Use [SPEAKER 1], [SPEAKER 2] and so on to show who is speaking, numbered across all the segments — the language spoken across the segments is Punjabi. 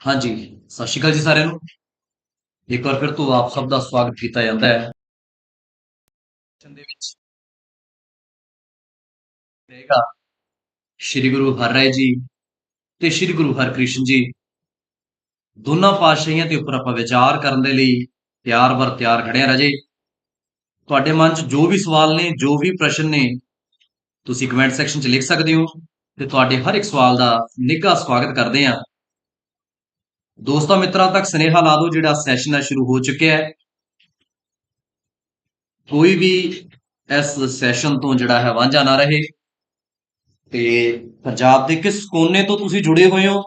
[SPEAKER 1] ਹਾਂਜੀ, ਸਤਿ ਸ਼੍ਰੀ ਅਕਾਲ ਜੀ ਸਾਰਿਆਂ ਨੂੰ। ਇੱਕ ਵਾਰ ਫਿਰ ਤੋਂ ਆਪ ਸਭ ਦਾ ਸਵਾਗਤ ਕੀਤਾ ਜਾਂਦਾ ਹੈ। ਦੇ ਵਿੱਚ ਰਹੇਗਾ ਸ੍ਰੀ ਗੁਰੂ ਹਰਿਰਾਏ ਜੀ ਤੇ ਸ੍ਰੀ ਗੁਰੂ ਹਰਕ੍ਰਿਸ਼ਨ ਜੀ, ਦੋਨਾਂ ਪਾਤਸ਼ਾਹੀਆਂ ਦੇ ਉੱਪਰ ਆਪਾਂ ਵਿਚਾਰ ਕਰਨ ਦੇ ਲਈ ਤਿਆਰ ਵਰ ਤਿਆਰ ਖੜਿਆ ਆ ਰਾਜੇ। ਤੁਹਾਡੇ ਮਨ 'ਚ ਜੋ ਵੀ ਸਵਾਲ ਨੇ, ਜੋ ਵੀ ਪ੍ਰਸ਼ਨ ਨੇ, ਤੁਸੀਂ ਕਮੈਂਟ ਸੈਕਸ਼ਨ 'ਚ ਲਿਖ ਸਕਦੇ ਹੋ ਤੇ ਤੁਹਾਡੇ ਹਰ ਇੱਕ ਸਵਾਲ ਦਾ ਨਿੱਘਾ ਸਵਾਗਤ ਕਰਦੇ ਹਾਂ। ਦੋਸਤਾਂ ਮਿੱਤਰਾਂ ਤੱਕ ਸਨੇਹਾ ਲਾ ਦਿਓ ਜਿਹੜਾ ਸੈਸ਼ਨ ਹੈ ਸ਼ੁਰੂ ਹੋ ਚੁੱਕਿਆ ਹੈ। ਕੋਈ ਵੀ ਇਸ ਸੈਸ਼ਨ ਤੋਂ ਜਿਹੜਾ ਹੈ ਵਾਂਝਾ ਨਾ ਰਹੇ। ਤੇ ਪੰਜਾਬ ਦੇ ਕਿਸ ਕੋਨੇ ਤੋਂ ਤੁਸੀਂ ਜੁੜੇ ਹੋਏ ਹੋ?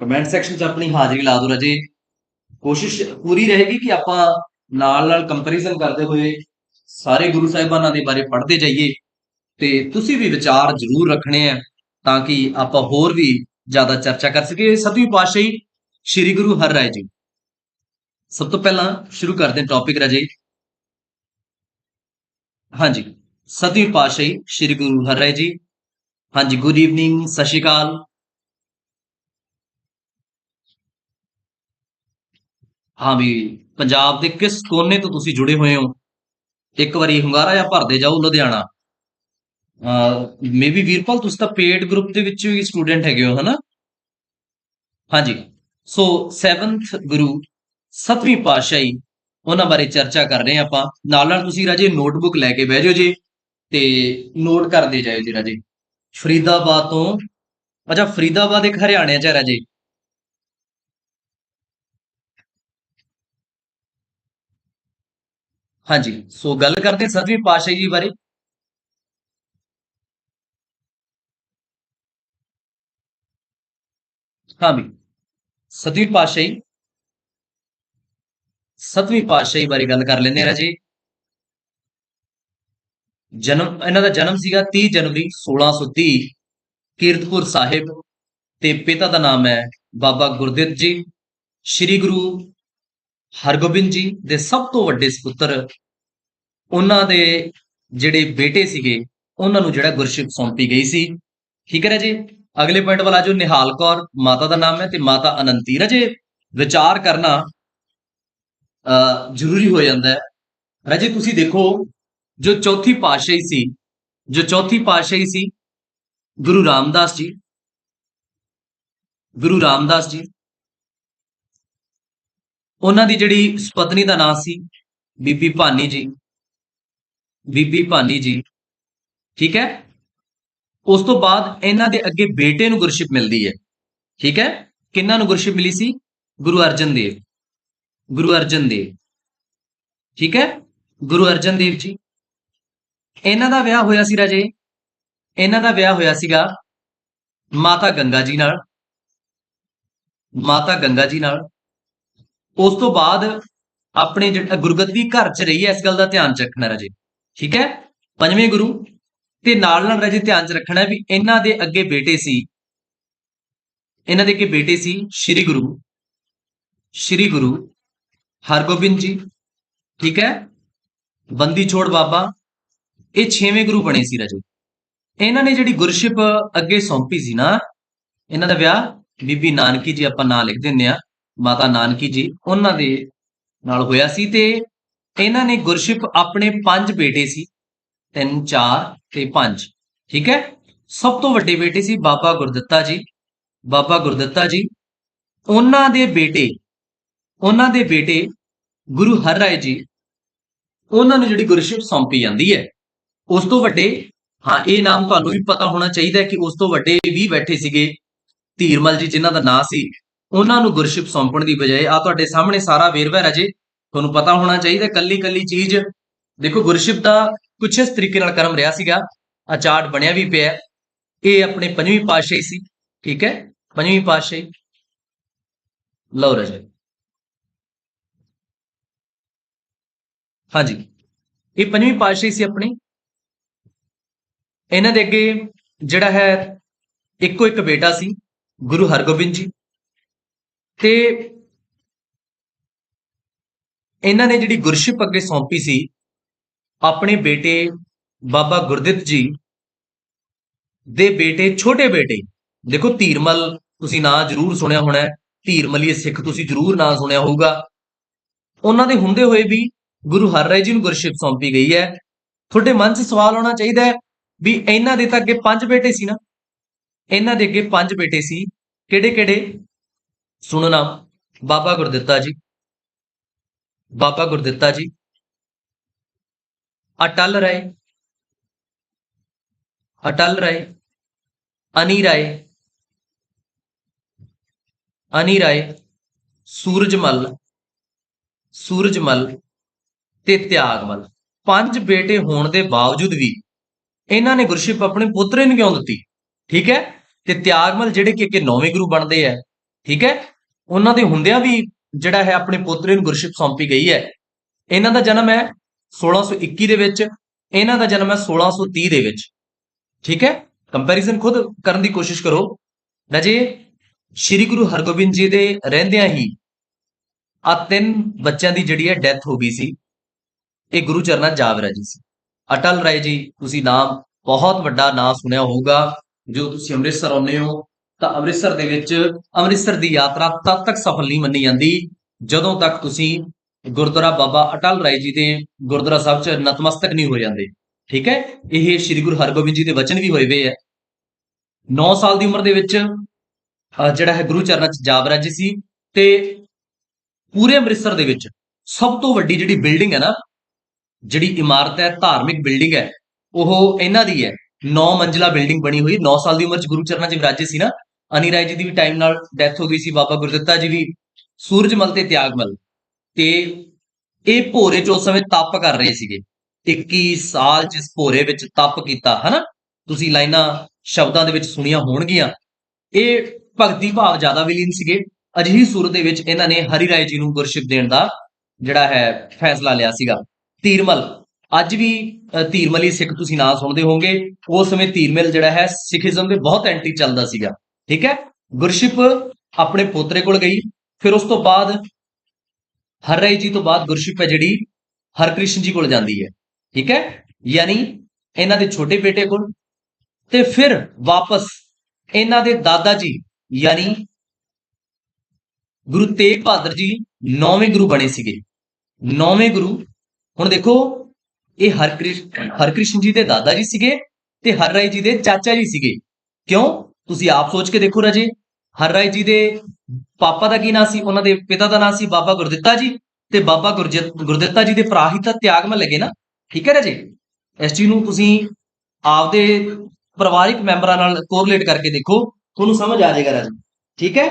[SPEAKER 1] ਕਮੈਂਟ ਸੈਕਸ਼ਨ 'ਚ ਆਪਣੀ ਹਾਜ਼ਰੀ ਲਾ ਦਿਓ ਰਾਜੇ। ਕੋਸ਼ਿਸ਼ ਪੂਰੀ ਰਹੇਗੀ ਕਿ ਆਪਾਂ ਨਾਲ ਨਾਲ ਕੰਪੈਰੀਜ਼ਨ ਕਰਦੇ ਹੋਏ ਸਾਰੇ ਗੁਰੂ ਸਾਹਿਬਾਨਾਂ ਦੇ ਬਾਰੇ ਪੜ੍ਹਦੇ ਜਾਈਏ ਤੇ ਤੁਸੀਂ ਵੀ ਵਿਚਾਰ ਜ਼ਰੂਰ ਰੱਖਣੇ ਆ ਤਾਂ ਕਿ ਆਪਾਂ ਹੋਰ ਵੀ ਜ਼ਿਆਦਾ ਚਰਚਾ ਕਰ ਸਕੀਏ। ਸਤਵੀਂ ਪਾਤਸ਼ਾਹੀ, ਸ੍ਰੀ ਗੁਰੂ ਹਰ ਰਾਏ ਜੀ। ਸਭ ਤੋਂ ਪਹਿਲਾਂ ਸ਼ੁਰੂ ਕਰਦੇ ਹਾਂ ਟੌਪਿਕ ਰਾਜੇ। ਹਾਂਜੀ ਸਤਵੀਂ ਪਾਤਸ਼ਾਹੀ, ਸ੍ਰੀ ਗੁਰੂ ਹਰ ਰਾਏ ਜੀ। ਹਾਂਜੀ ਗੁੱਡ ਈਵਨਿੰਗ ਸਤਿ ਸ਼੍ਰੀ ਅਕਾਲ ਹਾਂ ਵੀ ਪੰਜਾਬ ਦੇ ਕਿਸ ਕੋਨੇ ਤੋਂ ਤੁਸੀਂ ਜੁੜੇ ਹੋਏ ਹੋ? ਇੱਕ ਵਾਰੀ ਹੁੰਗਾਰਾ ਜਾਂ ਭਰਦੇ ਜਾਓ ਲੁਧਿਆਣਾ। ਮੇਬੀ ਵੀਰਪਾਲ, ਤੁਸੀਂ ਤਾਂ ਪੇਡ ਗਰੁੱਪ ਦੇ ਵਿੱਚ ਵੀ ਸਟੂਡੈਂਟ ਹੈਗੇ ਹੋ, ਹਨਾ? ਹਾਂਜੀ। ਸੋ 7th ਗੁਰੂ 7ਵੀਂ ਪਾਤਸ਼ਾਹੀ, ਉਹਨਾਂ ਬਾਰੇ ਚਰਚਾ ਕਰ ਰਹੇ ਹਾਂ ਆਪਾਂ। ਨਾਲ ਨਾਲ ਤੁਸੀਂ ਰਾਜੇ ਨੋਟਬੁੱਕ ਲੈ ਕੇ ਬਹਿ ਜਾਓ ਜੀ ਤੇ ਨੋਟ ਕਰਦੇ ਜਾਇਓ ਜੀ ਰਾਜੇ। ਫਰੀਦਾਬਾਦ ਤੋਂ, ਅੱਛਾ, ਫਰੀਦਾਬਾਦ ਇੱਕ ਹਰਿਆਣੇ 'ਚ ਹੈ ਰਾਜੇ। ਹਾਂਜੀ, ਸੋ ਗੱਲ ਕਰਦੇ ਸਤਵੀਂ 7ਵੀਂ ਪਾਤਸ਼ਾਹੀ ਜੀ ਬਾਰੇ। ਹਾਂ ਵੀ, ਸਤਵੀਂ ਪਾਤਸ਼ਾਹੀ। ਸਤਵੀਂ ਪਾਤਸ਼ਾਹੀ ਬਾਰੇ ਗੱਲ ਕਰ ਲੈਂਦੇ ਹਾਂ ਜੀ ਜਨਮ, ਇਹਨਾਂ ਦਾ ਜਨਮ ਸੀਗਾ 30 ਜਨਵਰੀ 1630 ਕੀਰਤਪੁਰ ਸਾਹਿਬ, ਤੇ ਪਿਤਾ ਦਾ ਨਾਮ ਹੈ ਬਾਬਾ ਗੁਰਦਿੱਤ ਜੀ। ਸ੍ਰੀ ਗੁਰੂ ਹਰਗੋਬਿੰਦ ਜੀ ਦੇ ਸਭ ਤੋਂ ਵੱਡੇ ਸੁਪੁੱਤਰ ਉਹਨਾਂ ਦੇ ਜਿਹੜੇ ਬੇਟੇ ਸੀਗੇ, ਉਹਨਾਂ ਨੂੰ ਜਿਹੜਾ ਗੁਰਸ਼ਿਪ ਸੌਂਪੀ ਗਈ ਸੀ। ਠੀਕ ਹੈ ਜੀ ਅਗਲੇ ਪੁਆਇੰਟ ਵਾਲਾ ਜੋ ਨਿਹਾਲ ਕੌਰ, ਮਾਤਾ ਦਾ ਨਾਮ ਹੈ ਤੇ ਮਾਤਾ ਅਨੰਤੀ। ਰਜੇ, ਵਿਚਾਰ ਕਰਨਾ, ਅ, ਜ਼ਰੂਰੀ ਹੋ ਜਾਂਦਾ ਹੈ। ਰਜੇ, ਤੁਸੀਂ ਦੇਖੋ, ਜੋ ਚੌਥੀ ਪਾਤਸ਼ਾਹੀ ਸੀ, ਜੋ ਚੌਥੀ ਪਾਤਸ਼ਾਹੀ ਸੀ, ਗੁਰੂ ਰਾਮਦਾਸ ਜੀ, ਗੁਰੂ ਰਾਮਦਾਸ ਜੀ ਉਹਨਾਂ ਦੀ ਜਿਹੜੀ ਸੁਪਤਨੀ ਦਾ ਨਾਮ ਸੀ, ਬੀਬੀ ਭਾਨੀ ਜੀ। ਬੀਬੀ ਭਾਨੀ ਜੀ, ਠੀਕ ਹੈ? ਉਸ ਤੋਂ ਬਾਅਦ ਇਹਨਾਂ ਦੇ ਅੱਗੇ ਬੇਟੇ ਨੂੰ ਗੁਰਸ਼ਿਪ ਮਿਲਦੀ ਹੈ। ਠੀਕ ਹੈ? ਕਿੰਨਾਂ ਨੂੰ ਗੁਰਸ਼ਿਪ ਮਿਲੀ ਸੀ? ਗੁਰੂ ਅਰਜਨ ਦੇਵ। ਗੁਰੂ ਅਰਜਨ ਦੇਵ। ਠੀਕ ਹੈ? ਗੁਰੂ ਅਰਜਨ ਦੇਵ ਜੀ। ਇਹਨਾਂ ਦਾ ਵਿਆਹ ਹੋਇਆ ਸੀ ਰਾਜੇ। ਇਹਨਾਂ ਦਾ ਵਿਆਹ ਹੋਇਆ ਸੀਗਾ ਮਾਤਾ ਗੰਗਾ ਜੀ ਨਾਲ। ਮਾਤਾ ਗੰਗਾ ਜੀ ਨਾਲ। ਉਸ ਤੋਂ ਬਾਅਦ ਆਪਣੇ ਜਿਹੜਾ ਗੁਰਗੱਦੀ ਘਰ 'ਚ ਰਹੀ ਹੈ ਇਸ ਗੱਲ ਦਾ ਧਿਆਨ ਚ ਰੱਖਣਾ ਰਾਜੇ, ਠੀਕ ਹੈ? ਪੰਜਵੇਂ ਗੁਰੂ, ਤੇ ਨਾਲ ਨਾਲ ਰਾਜੇ ਧਿਆਨ ਚ ਰੱਖਣਾ ਵੀ ਇਹਨਾਂ ਦੇ ਅੱਗੇ ਬੇਟੇ ਸੀ, ਇਹਨਾਂ ਦੇ ਅੱਗੇ ਬੇਟੇ ਸੀ ਸ੍ਰੀ ਗੁਰੂ ਸ੍ਰੀ ਗੁਰੂ ਹਰਗੋਬਿੰਦ ਜੀ, ਠੀਕ ਹੈ? ਬੰਦੀ ਛੋੜ ਬਾਬਾ, ਇਹ ਛੇਵੇਂ ਗੁਰੂ ਬਣੇ ਸੀ ਰਾਜੇ। ਇਹਨਾਂ ਨੇ ਜਿਹੜੀ ਗੁਰਸ਼ਿਪ ਅੱਗੇ ਸੌਂਪੀ ਸੀ ਨਾ, ਇਹਨਾਂ ਦਾ ਵਿਆਹ ਬੀਬੀ ਨਾਨਕੀ ਜੀ ਆਪਾਂ ਨਾਂ ਲਿਖ ਦਿੰਦੇ ਆ ਮਾਤਾ ਨਾਨਕੀ ਜੀ, ਉਹਨਾਂ ਦੇ ਨਾਲ ਹੋਇਆ ਸੀ ਤੇ ਇਹਨਾਂ ਨੇ ਗੁਰਸ਼ਿਪ ਆਪਣੇ ਪੰਜ ਬੇਟੇ ਸੀ, ਤਿੰਨ, ਚਾਰ ਤੇ ਪੰਜ, ਠੀਕ ਹੈ? ਸਭ ਤੋਂ ਵੱਡੇ ਬੇਟੇ ਸੀ ਬਾਬਾ ਗੁਰਦੱਤਾ ਜੀ, ਬਾਬਾ ਗੁਰਦੱਤਾ ਜੀ, ਉਹਨਾਂ ਦੇ ਬੇਟੇ, ਉਹਨਾਂ ਦੇ ਬੇਟੇ ਗੁਰੂ ਹਰ ਰਾਏ ਜੀ, ਉਹਨਾਂ ਨੂੰ ਜਿਹੜੀ ਗੁਰਸ਼ਿਪ ਸੌਂਪੀ ਜਾਂਦੀ ਹੈ, ਉਸ ਤੋਂ ਵੱਡੇ, ਹਾਂ, ਇਹ ਨਾਮ ਤੁਹਾਨੂੰ ਵੀ ਪਤਾ ਹੋਣਾ ਚਾਹੀਦਾ ਕਿ ਉਸ ਤੋਂ ਵੱਡੇ ਵੀ ਬੈਠੇ ਸੀਗੇ, ਧੀਰਮਲ ਜੀ ਜਿਨ੍ਹਾਂ ਦਾ ਨਾਂ ਸੀ ਉਹਨਾਂ ਨੂੰ ਗੁਰਸ਼ਿਪ ਸੌਂਪਣ ਦੀ ਬਜਾਏ ਆ ਤੁਹਾਡੇ ਸਾਹਮਣੇ ਸਾਰਾ ਵੇਰਵਾ ਹੈ ਤੁਹਾਨੂੰ ਪਤਾ ਹੋਣਾ ਚਾਹੀਦਾ ਕੱਲੀ ਕੱਲੀ ਚੀਜ਼। ਦੇਖੋ, ਗੁਰਸ਼ਿਪ ਦਾ ਕੁਛ ਇਸ ਤਰੀਕੇ ਨਾਲ ਕਰਮ ਰਿਹਾ ਸੀਗਾ। ਆ ਚਾਰਟ ਬਣਿਆ ਵੀ ਪਿਆ ਇਹ ਆਪਣੇ ਪੰਜਵੀਂ ਪਾਤਸ਼ਾਹੀ ਸੀ, ਠੀਕ ਹੈ? ਪੰਜਵੀਂ ਪਾਤਸ਼ਾਹੀ। ਲਓ ਰਜੇ। ਹਾਂਜੀ। ਇਹ ਪੰਜਵੀਂ ਪਾਤਸ਼ਾਹੀ ਸੀ ਆਪਣੀ। ਇਹਨਾਂ ਦੇ ਅੱਗੇ ਜਿਹੜਾ ਹੈ, ਇੱਕੋ ਇੱਕ ਬੇਟਾ ਸੀ, ਗੁਰੂ ਹਰਗੋਬਿੰਦ ਜੀ। ਤੇ ਇਹਨਾਂ ਨੇ ਜਿਹੜੀ ਗੁਰਸ਼ਿਪ ਅੱਗੇ ਸੌਂਪੀ ਸੀ, ਆਪਣੇ ਬੇਟੇ ਬਾਬਾ ਗੁਰਦਿੱਤ ਜੀ ਦੇ ਬੇਟੇ, ਛੋਟੇ ਬੇਟੇ। ਦੇਖੋ, ਧੀਰਮਲ ਤੁਸੀਂ ਨਾਂ ਜ਼ਰੂਰ ਸੁਣਿਆ ਹੋਣਾ ਹੈ। ਧੀਰਮਲੀਏ ਸਿੱਖ ਤੁਸੀਂ ਜ਼ਰੂਰ ਨਾਂ ਸੁਣਿਆ ਹੋਊਗਾ। ਉਹਨਾਂ ਦੇ ਹੁੰਦੇ ਹੋਏ ਵੀ ਗੁਰੂ ਹਰਿਰਾਏ ਜੀ ਨੂੰ ਗੁਰਸ਼ਿਪ ਸੌਂਪੀ ਗਈ ਹੈ। ਤੁਹਾਡੇ ਮਨ 'ਚ ਸਵਾਲ ਆਉਣਾ ਚਾਹੀਦਾ ਹੈ ਵੀ ਇਹਨਾਂ ਦੇ ਤਾਂ ਅੱਗੇ ਪੰਜ ਬੇਟੇ ਸੀ ਨਾ। ਇਹਨਾਂ ਦੇ ਅੱਗੇ ਪੰਜ ਬੇਟੇ ਸੀ। ਕਿਹੜੇ ਕਿਹੜੇ ਸੁਣਨਾ। ਬਾਬਾ ਗੁਰਦਿੱਤਾ ਜੀ। ਬਾਬਾ ਗੁਰਦਿੱਤਾ ਜੀ। ਅਟਲ ਰਾਏ ਅਟਲ ਰਾਏ ਅਨੀ ਰਾਏ। ਅਨੀ ਰਾਏ। ਸੂਰਜਮਲ ਸੂਰਜਮਲ ਤੇ ਤਿਆਗਮਲ ਪੰਜ ਬੇਟੇ ਹੋਣ ਦੇ ਬਾਵਜੂਦ ਵੀ ਇਹਨਾਂ ਨੇ ਗੁਰਸ਼ਿਪ ਆਪਣੇ ਪੁੱਤਰੇ ਨੂੰ ਕਿਉਂ ਦਿੱਤੀ? ਠੀਕ ਹੈ? ਤੇ ਤਿਆਗਮਲ ਜਿਹੜੇ ਕਿ ਅੱਗੇ ਨੌਵੇਂ ਗੁਰੂ ਬਣਦੇ ਆ ਠੀਕ ਹੈ? ਉਹਨਾਂ ਦੇ ਹੁੰਦਿਆਂ ਵੀ ਜਿਹੜਾ ਹੈ ਆਪਣੇ ਪੋਤਰੇ ਨੂੰ ਗੁਰਸ਼ਿਪ ਸੌਂਪੀ ਗਈ ਹੈ। ਇਹਨਾਂ ਦਾ ਜਨਮ ਹੈ 1621 ਦੇ ਵਿੱਚ, ਇਹਨਾਂ ਦਾ ਜਨਮ ਹੈ 1630 ਦੇ ਵਿੱਚ। ਠੀਕ ਹੈ? ਕੰਪੈਰੀਜ਼ਨ ਖੁਦ ਕਰਨ ਦੀ ਕੋਸ਼ਿਸ਼ ਕਰੋ। ਰਾਜੇ ਸ਼੍ਰੀ ਗੁਰੂ ਹਰਗੋਬਿੰਦ ਜੀ ਦੇ ਰਹਿੰਦਿਆਂ ਹੀ ਆ ਤਿੰਨ ਬੱਚਿਆਂ ਦੀ ਜਿਹੜੀ ਹੈ ਡੈਥ ਹੋ ਗਈ ਸੀ। ਇਹ ਗੁਰੂ ਚਰਨਾਂ ਜਾਵਰਾ ਜੀ ਸੀ। ਅਟਲ ਰਾਏ ਜੀ, ਤੁਸੀਂ ਨਾਮ, ਬਹੁਤ ਵੱਡਾ ਨਾਮ ਸੁਣਿਆ ਹੋਊਗਾ, ਜੋ ਤੁਸੀਂ ਅੰਮ੍ਰਿਤਸਰ ਆਉਂਦੇ ਹੋ ਤਾਂ ਅੰਮ੍ਰਿਤਸਰ ਦੇ ਵਿੱਚ ਅੰਮ੍ਰਿਤਸਰ ਦੀ ਯਾਤਰਾ ਤਦ ਤੱਕ ਸਫਲ ਨਹੀਂ ਮੰਨੀ ਜਾਂਦੀ, ਜਦੋਂ ਤੱਕ ਤੁਸੀਂ ਗੁਰਦੁਆਰਾ ਬਾਬਾ ਅਟਲ ਰਾਏ ਜੀ ਦੇ ਗੁਰਦੁਆਰਾ ਸਾਹਿਬ 'ਚ ਨਤਮਸਤਕ ਨਹੀਂ ਹੋ ਜਾਂਦੇ। ਠੀਕ ਹੈ? ਇਹ ਸ੍ਰੀ ਗੁਰੂ ਹਰਗੋਬਿੰਦ ਜੀ ਦੇ ਵਚਨ ਵੀ ਹੋਏ ਹੋਏ ਹੈ 9 ਸਾਲ ਦੀ ਉਮਰ ਦੇ ਵਿੱਚ ਜਿਹੜਾ ਹੈ ਗੁਰੂ ਚਰਨਾਂ 'ਚ ਜਾਬ ਵਰਿਆ ਸੀ ਤੇ ਪੂਰੇ ਅੰਮ੍ਰਿਤਸਰ ਦੇ ਵਿੱਚ ਸਭ ਤੋਂ ਵੱਡੀ ਜਿਹੜੀ ਬਿਲਡਿੰਗ ਹੈ ਨਾ, ਜਿਹੜੀ ਇਮਾਰਤ ਹੈ, ਧਾਰਮਿਕ ਬਿਲਡਿੰਗ ਹੈ, ਉਹ ਇਹਨਾਂ ਦੀ ਹੈ। 9 ਮੰਜ਼ਿਲਾ ਬਿਲਡਿੰਗ ਬਣੀ ਹੋਈ 9 ਸਾਲ ਦੀ ਉਮਰ 'ਚ ਗੁਰੂ ਚਰਨਾਂ 'ਚ ਵਿਰਾਜੇ ਸੀ ਨਾ ਅਨੀ ਰਾਏ ਜੀ ਦੀ ਵੀ ਟਾਈਮ ਨਾਲ ਡੈਥ ਹੋ ਗਈ ਸੀ ਬਾਬਾ ਗੁਰਦਿੱਤਾ ਜੀ ਵੀ ਸੂਰਜਮਲ ਤੇ ਤਿਆਗਮਲ ਤੇ ਇਹ ਭੋਰੇ 'ਚ ਉਸ ਸਮੇਂ ਤਪ ਕਰ ਰਹੇ ਸੀਗੇ। 21 ਸਾਲ ਜਿਸ ਭੋਰੇ ਵਿੱਚ ਤਪ ਕੀਤਾ ਹਨਾ? ਤੁਸੀਂ ਲਾਈਨਾਂ ਸ਼ਬਦਾਂ ਦੇ ਵਿੱਚ ਸੁਣੀਆਂ ਹੋਣਗੀਆਂ। ਇਹ ਭਗਤੀ ਭਾਵ ਜ਼ਿਆਦਾ ਵਿਲੀਨ ਸੀਗੇ। ਅਜਿਹੀ ਸੂਰਤ ਦੇ ਵਿੱਚ ਇਹਨਾਂ ਨੇ ਹਰੀ ਰਾਏ ਜੀ ਨੂੰ ਗੁਰਸ਼ਿਪ ਦੇਣ ਦਾ ਜਿਹੜਾ ਹੈ ਫੈਸਲਾ ਲਿਆ ਸੀਗਾ। ਤੀਰਮਲ। ਅੱਜ ਵੀ ਅ, ਧੀਰਮਲੀ ਸਿੱਖ ਤੁਸੀਂ ਨਾਂ ਸੁਣਦੇ ਹੋਵੋਗੇ। ਉਸ ਸਮੇਂ ਤੀਰਮਲ ਜਿਹੜਾ ਹੈ ਸਿੱਖੀਜ਼ਮ ਦੇ ਬਹੁਤ ਐਂਟੀ ਚੱਲਦਾ ਸੀਗਾ। ਠੀਕ ਹੈ? ਗੁਰਸ਼ਿਪ ਆਪਣੇ ਪੋਤਰੇ ਕੋਲ ਗਈ, ਫਿਰ ਉਸ ਤੋਂ ਬਾਅਦ ਹਰ ਰਾਏ ਜੀ ਤੋਂ ਬਾਅਦ ਗੁਰਸ਼ਿਪ ਹੈ ਜਿਹੜੀ ਹਰਕ੍ਰਿਸ਼ਨ ਜੀ ਕੋਲ ਜਾਂਦੀ ਹੈ, ਠੀਕ ਹੈ? ਯਾਨੀ ਇਹਨਾਂ ਦੇ ਛੋਟੇ ਬੇਟੇ ਕੋਲ ਤੇ ਫਿਰ ਵਾਪਸ ਇਹਨਾਂ ਦੇ ਦਾਦਾ ਜੀ, ਯਾਨੀ ਗੁਰੂ ਤੇਗ ਬਹਾਦਰ ਜੀ ਨੌਵੇਂ ਗੁਰੂ ਬਣੇ ਸੀਗੇ, ਨੌਵੇਂ ਗੁਰੂ। ਹੁਣ ਦੇਖੋ, ਇਹ ਹਰਕ੍ਰਿਸ਼ਨ ਹਰਕ੍ਰਿਸ਼ਨ ਜੀ ਦੇ ਦਾਦਾ ਜੀ ਸੀਗੇ ਤੇ ਹਰ ਰਾਏ ਜੀ ਦੇ ਚਾਚਾ ਜੀ ਸੀਗੇ। ਕਿਉਂ? ਤੁਸੀਂ ਆਪ ਸੋਚ ਕੇ ਦੇਖੋ ਰਾਜੇ। ਹਰ ਰਾਏ ਜੀ ਦੇ ਪਾਪਾ ਦਾ ਕੀ ਨਾਂ ਸੀ? ਉਹਨਾਂ ਦੇ ਪਿਤਾ ਦਾ ਨਾਂ ਸੀ ਬਾਬਾ ਗੁਰਦਿੱਤਾ ਜੀ। ਤੇ ਬਾਬਾ ਗੁਰਦਿੱਤਾ ਜੀ ਦੇ ਭਰਾ ਹੀ ਤਾਂ ਤਿਆਗ ਤਿਆਗਮਲ ਲੱਗੇ ਨਾ। ਠੀਕ ਹੈ ਰਾਜੇ? ਇਸ ਚੀਜ਼ ਨੂੰ ਤੁਸੀਂ ਆਪਦੇ ਪਰਿਵਾਰਿਕ ਮੈਂਬਰਾਂ ਨਾਲ ਕੋਰਲੇਟ ਕਰਕੇ ਦੇਖੋ। ਤੁਹਾਨੂੰ ਸਮਝ ਆ ਜਾਏਗਾ ਰਾਜੇ। ਠੀਕ ਹੈ?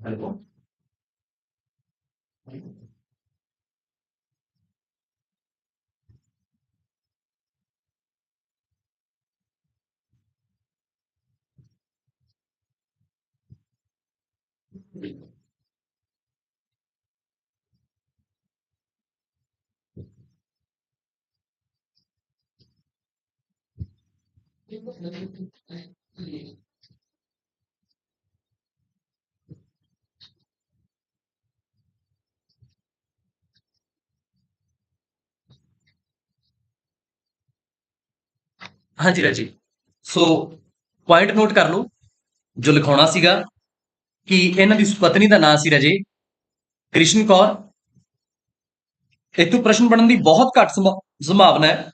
[SPEAKER 1] ਹੈਲੋ ਹਾਂਜੀ ਰਾਜੀ ਸੋ ਪੁਆਇੰਟ ਨੋਟ ਕਰ ਲਓ ਜੋ ਲਿਖਾਉਣਾ ਸੀਗਾ ਕਿ ਇਹਨਾਂ ਦੀ ਸੁਪਤਨੀ ਦਾ ਨਾਂ ਸੀ ਰਜੇ ਕ੍ਰਿਸ਼ਨ ਕੌਰ। ਇਤੋਂ ਪ੍ਰਸ਼ਨ ਬਣਨ ਦੀ ਬਹੁਤ ਘੱਟ ਸੰਭਾ- ਸੰਭਾਵਨਾ ਹੈ।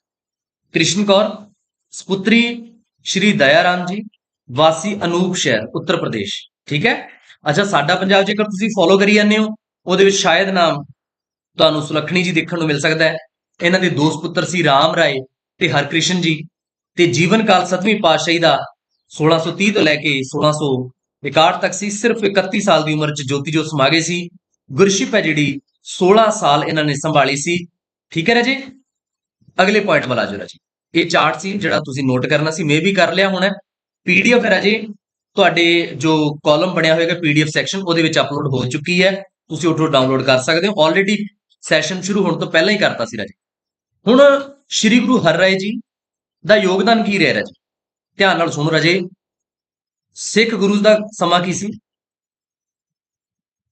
[SPEAKER 1] ਕ੍ਰਿਸ਼ਨ ਕੌਰ, ਸੁਪੁੱਤਰੀ ਸ਼੍ਰੀ ਦਇਆ ਰਾਮ ਜੀ, ਵਾਸੀ ਅਨੂਪ ਸ਼ਹਿਰ, ਉੱਤਰ ਪ੍ਰਦੇਸ਼। ਠੀਕ ਹੈ? ਅੱਛਾ, ਸਾਡਾ ਪੰਜਾਬ ਜੇਕਰ ਤੁਸੀਂ ਫੋਲੋ ਕਰੀ ਜਾਂਦੇ ਹੋ, ਉਹਦੇ ਵਿੱਚ ਸ਼ਾਇਦ ਨਾਮ ਤੁਹਾਨੂੰ ਸੁਲੱਖਣੀ ਜੀ ਦੇਖਣ ਨੂੰ ਮਿਲ ਸਕਦਾ ਹੈ। ਇਹਨਾਂ ਦੇ ਦੋ ਸੁਪੁੱਤਰ ਸੀ ਰਾਮ ਰਾਏ ਤੇ ਹਰਕ੍ਰਿਸ਼ਨ ਜੀ ਤੇ ਜੀਵਨ ਕਾਲ ਸਤਵੀਂ ਪਾਤਸ਼ਾਹੀ ਦਾ 1630 ਤੋਂ ਲੈ ਕੇ 1661 ਤੱਕ ਸੀ, ਸਿਰਫ 31 ਸਾਲ ਦੀ ਉਮਰ 'ਚ ਜੋਤੀ ਜੋਤ ਸਮਾ ਗਏ ਸੀ। ਗੁਰਸ਼ਿਪ ਹੈ ਜਿਹੜੀ 16 ਸਾਲ ਇਹਨਾਂ ਨੇ ਸੰਭਾਲੀ ਸੀ। ਠੀਕ ਹੈ ਰਾਜੇ? ਅਗਲੇ ਪੁਆਇੰਟ ਵੱਲ ਆ ਜਾਓ ਰਾਜੇ। ਇਹ ਚਾਰਟ ਸੀ ਜਿਹੜਾ ਤੁਸੀਂ ਨੋਟ ਕਰਨਾ ਸੀ ਮੈਂ ਵੀ ਕਰ ਲਿਆ ਹੋਣਾ। ਪੀਡੀਐਫ ਹੈ ਰਾਜੇ। ਤੁਹਾਡੇ ਜੋ ਕਾਲਮ ਬਣਿਆ ਹੋਏਗਾ ਪੀਡੀਐਫ ਸੈਕਸ਼ਨ ਉਹਦੇ ਵਿੱਚ ਅਪਲੋਡ ਹੋ ਚੁੱਕੀ ਹੈ। ਤੁਸੀਂ ਉੱਥੋਂ ਡਾਊਨਲੋਡ ਕਰ ਸਕਦੇ ਹੋ। ਆਲਰੇਡੀ ਸੈਸ਼ਨ ਸ਼ੁਰੂ ਹੋਣ ਤੋਂ ਪਹਿਲਾਂ ਹੀ ਕਰਤਾ ਸੀ ਰਾਜੇ। ਹੁਣ ਸ੍ਰੀ ਗੁਰੂ ਹਰਿਰਾਏ ਜੀ ਦਾ ਯੋਗਦਾਨ ਕੀ ਰਿਹਾ ਰਾਜੇ? ਧਿਆਨ ਨਾਲ ਸੁਣੋ ਰਾਜੇ। ਸਿੱਖ ਗੁਰੂ ਦਾ ਸਮਾਂ ਕੀ ਸੀ?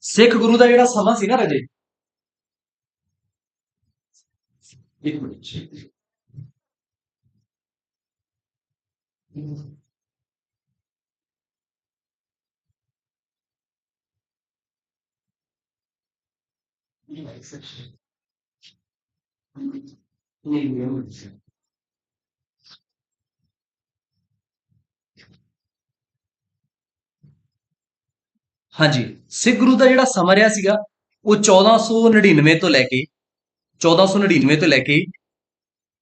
[SPEAKER 1] ਸਿੱਖ ਗੁਰੂ ਦਾ ਜਿਹੜਾ ਸਮਾਂ ਸੀ ਨਾ ਰਾਜੇ। ਇੱਕ ਮਿੰਟ ਹਾਂਜੀ। ਸਿੱਖ ਗੁਰੂ ਦਾ ਜਿਹੜਾ ਸਮਾਂ ਰਿਹਾ ਸੀਗਾ, ਉਹ 1499 ਤੋਂ ਲੈ ਕੇ 1499 ਤੋਂ ਲੈ ਕੇ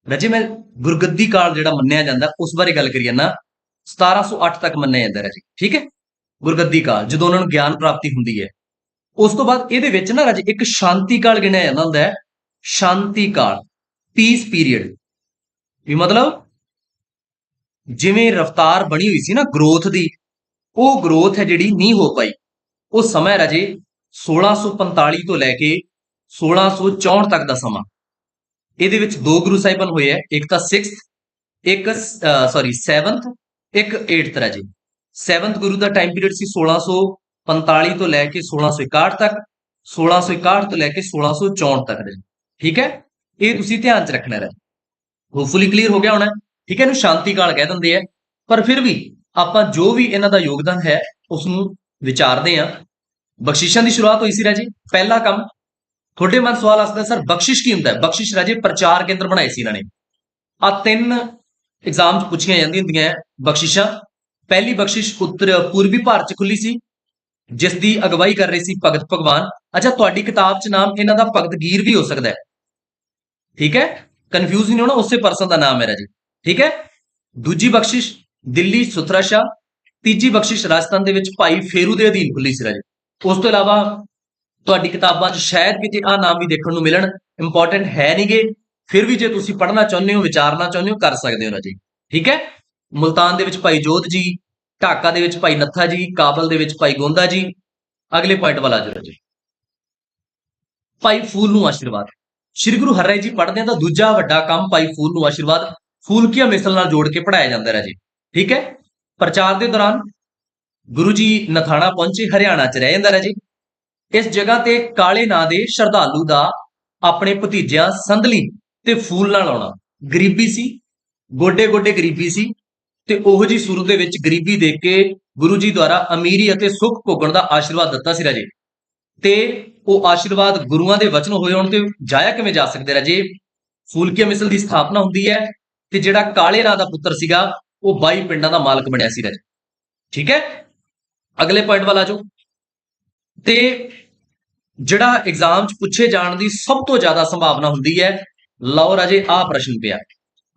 [SPEAKER 1] ਰਜੇ ਮੈਂ ਗੁਰਗੱਦੀ ਕਾਲ ਜਿਹੜਾ ਮੰਨਿਆ ਜਾਂਦਾ, ਉਸ ਬਾਰੇ ਗੱਲ ਕਰੀ ਜਾਂਦਾ 1708 ਤੱਕ ਮੰਨਿਆ ਜਾਂਦਾ ਰਾਜੇ ਠੀਕ ਹੈ? ਗੁਰਗੱਦੀ ਕਾਲ, ਜਦੋਂ ਉਹਨਾਂ ਨੂੰ ਗਿਆਨ ਪ੍ਰਾਪਤੀ ਹੁੰਦੀ ਹੈ। ਉਸ ਤੋਂ ਬਾਅਦ ਇਹਦੇ ਵਿੱਚ ਨਾ ਰਾਜੇ ਇੱਕ ਸ਼ਾਂਤੀ ਕਾਲ ਗਿਣਿਆ ਜਾਂਦਾ ਹੁੰਦਾ ਹੈ। ਸ਼ਾਂਤੀ ਕਾਲ ਪੀਸ ਪੀਰੀਅਡ ਵੀ ਮਤਲਬ ਜਿਵੇਂ ਰਫਤਾਰ ਬਣੀ ਹੋਈ ਸੀ ਨਾ ਗਰੋਥ ਦੀ, ਉਹ ਗਰੋਥ ਹੈ ਜਿਹੜੀ ਨਹੀਂ ਹੋ ਪਾਈ। ਉਹ ਸਮਾਂ ਰਾਜੇ 1645 ਤੋਂ ਲੈ ਕੇ 1664 ਤੱਕ ਦਾ ਸਮਾਂ। ਇਹਦੇ ਵਿੱਚ ਦੋ ਗੁਰੂ ਸਾਹਿਬਾਨ ਹੋਏ ਆ ਇੱਕ ਤਾਂ 6th ਇੱਕ ਸੌਰੀ 7th ਇੱਕ 8th ਰਾਜੇ। 7th ਗੁਰੂ ਦਾ ਟਾਈਮ ਪੀਰੀਅਡ ਸੀ 1645 ਤੋਂ ਲੈ ਕੇ 1661 ਤੱਕ 1661 ਤੋਂ ਲੈ ਕੇ 1664 ਤੱਕ ਰਾਜੇ ਠੀਕ ਹੈ? ਇਹ ਤੁਸੀਂ ਧਿਆਨ 'ਚ ਰੱਖਣਾ ਹੈ ਹੋਪਫੁਲੀ ਕਲੀਅਰ ਹੋ ਗਿਆ ਹੋਣਾ। ਠੀਕ ਹੈ? ਇਹਨੂੰ ਸ਼ਾਂਤੀ ਕਾਲ ਕਹਿ ਦਿੰਦੇ ਆ ਪਰ ਫਿਰ ਵੀ ਆਪਾਂ ਜੋ ਵੀ ਇਹਨਾਂ ਦਾ ਯੋਗਦਾਨ ਹੈ ਉਸ ਨੂੰ ਵਿਚਾਰਦੇ ਆ ਬਖਸ਼ਿਸ਼ਾਂ ਦੀ ਸ਼ੁਰੂਆਤ ਹੋਈ ਸੀ ਰਾਜੇ, ਪਹਿਲਾ ਕੰਮ। ਤੁਹਾਡੇ ਮਨ ਸਵਾਲ ਆਸਦਾ ਸਰ, ਬਖਸ਼ਿਸ਼ ਕੀ ਹੁੰਦਾ ਹੈ? ਬਖਸ਼ਿਸ਼ ਰਾਜੇ, ਪ੍ਰਚਾਰ ਕੇਂਦਰ ਬਣਾਏ ਸੀ ਇਹਨਾਂ ਨੇ। ਆ ਤਿੰਨ ਐਗਜ਼ਾਮ ਚ ਪੁੱਛੀਆਂ ਜਾਂਦੀਆਂ ਹੁੰਦੀਆਂ ਬਖਸ਼ਿਸ਼ਾਂ। ਪਹਿਲੀ ਬਖਸ਼ਿਸ਼ ਉੱਤਰ ਪੂਰਬੀ ਭਾਰਤ ਚ ਖੁੱਲੀ ਸੀ, ਜਿਸ ਦੀ ਅਗਵਾਈ ਕਰ ਰਹੀ ਸੀ ਭਗਤ ਭਗਵਾਨ। ਅੱਛਾ, ਤੁਹਾਡੀ ਕਿਤਾਬ ਚ ਨਾਮ, ਇਹਨਾਂ ਦਾ ਭਗਤ ਗੀਰ ਵੀ ਹੋ ਸਕਦਾ ਹੈ। ਠੀਕ ਹੈ? ਕਨਫਿਊਜ਼ ਨਹੀਂ ਹੋਣਾ, ਉਸੇ ਪਰਸਨ ਦਾ ਨਾਮ ਹੈ ਰਾਜੇ। ਠੀਕ ਹੈ? ਦੂਜੀ ਬਖਸ਼ਿਸ਼, ਦਿੱਲੀ ਸੁਥਰਾ ਸ਼ਾਹ। ਤੀਜੀ ਬਖਸ਼ਿਸ਼ ਰਾਜਸਥਾਨ ਦੇ ਵਿੱਚ ਭਾਈ ਫੇਰੂ ਦੇ ਅਧੀਨ ਖੁੱਲੀ ਸੀ ਰਾਜੇ। ਉਸ ਤੋਂ ਇਲਾਵਾ ਤੁਹਾਡੀ ਕਿਤਾਬਾਂ 'ਚ ਸ਼ਾਇਦ ਕਿਤੇ ਆ ਨਾਮ ਵੀ ਦੇਖਣ ਨੂੰ ਮਿਲਣ ਇੰਪੋਰਟੈਂਟ ਹੈ ਨਹੀਂਗੇ ਫਿਰ ਵੀ ਜੇ ਤੁਸੀਂ ਪੜ੍ਹਨਾ ਚਾਹੁੰਦੇ ਹੋ, ਵਿਚਾਰਨਾ ਚਾਹੁੰਦੇ ਹੋ, ਕਰ ਸਕਦੇ ਹੋ ਰਾਜੇ। ਠੀਕ ਹੈ? ਮੁਲਤਾਨ ਦੇ ਵਿੱਚ ਭਾਈ ਜੋਧ ਜੀ, ਢਾਕਾ ਦੇ ਵਿੱਚ ਭਾਈ ਨੱਥਾ ਜੀ, ਕਾਬਲ ਦੇ ਵਿੱਚ ਭਾਈ ਗੋਂਦਾ ਜੀ। ਅਗਲੇ ਪੁਆਇੰਟ ਵਾਲਾ ਜੋ ਰਾਜੇ। ਭਾਈ ਫੂਲ ਨੂੰ ਆਸ਼ੀਰਵਾਦ। ਸ੍ਰੀ ਗੁਰੂ ਹਰਿਰਾਏ ਜੀ ਪੜ੍ਹਦੇ ਆ ਤਾਂ ਦੂਜਾ ਵੱਡਾ ਕੰਮ ਭਾਈ ਫੂਲ ਨੂੰ ਆਸ਼ੀਰਵਾਦ ਫੂਲਕੀਆ ਮਿਸਲ ਨਾਲ ਜੋੜ ਕੇ ਪੜਾਇਆ ਜਾਂਦਾ ਹੈ ਰਾਜੇ। ਠੀਕ ਹੈ? ਪ੍ਰਚਾਰ ਦੇ ਦੌਰਾਨ ਗੁਰੂ ਜੀ ਨਥਾਣਾ ਪਹੁੰਚੇ, ਹਰਿਆਣਾ 'ਚ ਰਹਿ ਜਾਂਦਾ ਰਾਜੇ। ਇਸ ਜਗ੍ਹਾ ਤੇ ਕਾਲੇ ਨਾਂ ਦੇ ਸ਼ਰਧਾਲੂ ਦਾ ਆਪਣੇ ਭਤੀਜਿਆਂ ਸੰਧਲੀ ਤੇ ਫੂਲ ਨਾਲ ਆਉਣਾ। ਗਰੀਬੀ ਸੀ ਗੋਡੇ ਗੋਡੇ ਗਰੀਬੀ ਸੀ ਤੇ ਉਹੋ ਜੀ ਸੂਰਤ ਦੇ ਵਿੱਚ ਗਰੀਬੀ ਦੇਖ ਕੇ ਗੁਰੂ ਜੀ ਦੁਆਰਾ ਅਮੀਰੀ ਅਤੇ ਸੁੱਖ ਭੋਗਣ ਦਾ ਆਸ਼ੀਰਵਾਦ ਦਿੱਤਾ ਸੀ ਰਾਜੇ। ਤੇ ਉਹ ਆਸ਼ੀਰਵਾਦ ਗੁਰੂਆਂ ਦੇ ਵਚਨ ਹੋਏ ਹੋਣ ਤੇ ਜਾਇਆ ਕਿਵੇਂ ਜਾ ਸਕਦੇ ਰਾਜੇ? ਫੂਲਕੀਆ ਮਿਸਲ ਦੀ ਸਥਾਪਨਾ ਹੁੰਦੀ ਹੈ? ਤੇ ਜਿਹੜਾ ਕਾਲੇ ਨਾਂ ਦਾ ਪੁੱਤਰ ਸੀਗਾ ਉਹ 22 ਪਿੰਡਾਂ ਦਾ ਮਾਲਕ ਬਣਿਆ ਸੀ ਰਾਜੇ। ਠੀਕ ਹੈ? ਅਗਲੇ ਪੁਆਇੰਟ ਵੱਲ ਆ ਜਾਓ। ਤੇ ਜਿਹੜਾ ਐਗਜ਼ਾਮ 'ਚ ਪੁੱਛੇ ਜਾਣ ਦੀ ਸਭ ਤੋਂ ਜ਼ਿਆਦਾ ਸੰਭਾਵਨਾ ਹੁੰਦੀ ਹੈ, ਲਓ ਰਾਜੇ, ਆਹ ਪ੍ਰਸ਼ਨ ਪਿਆ।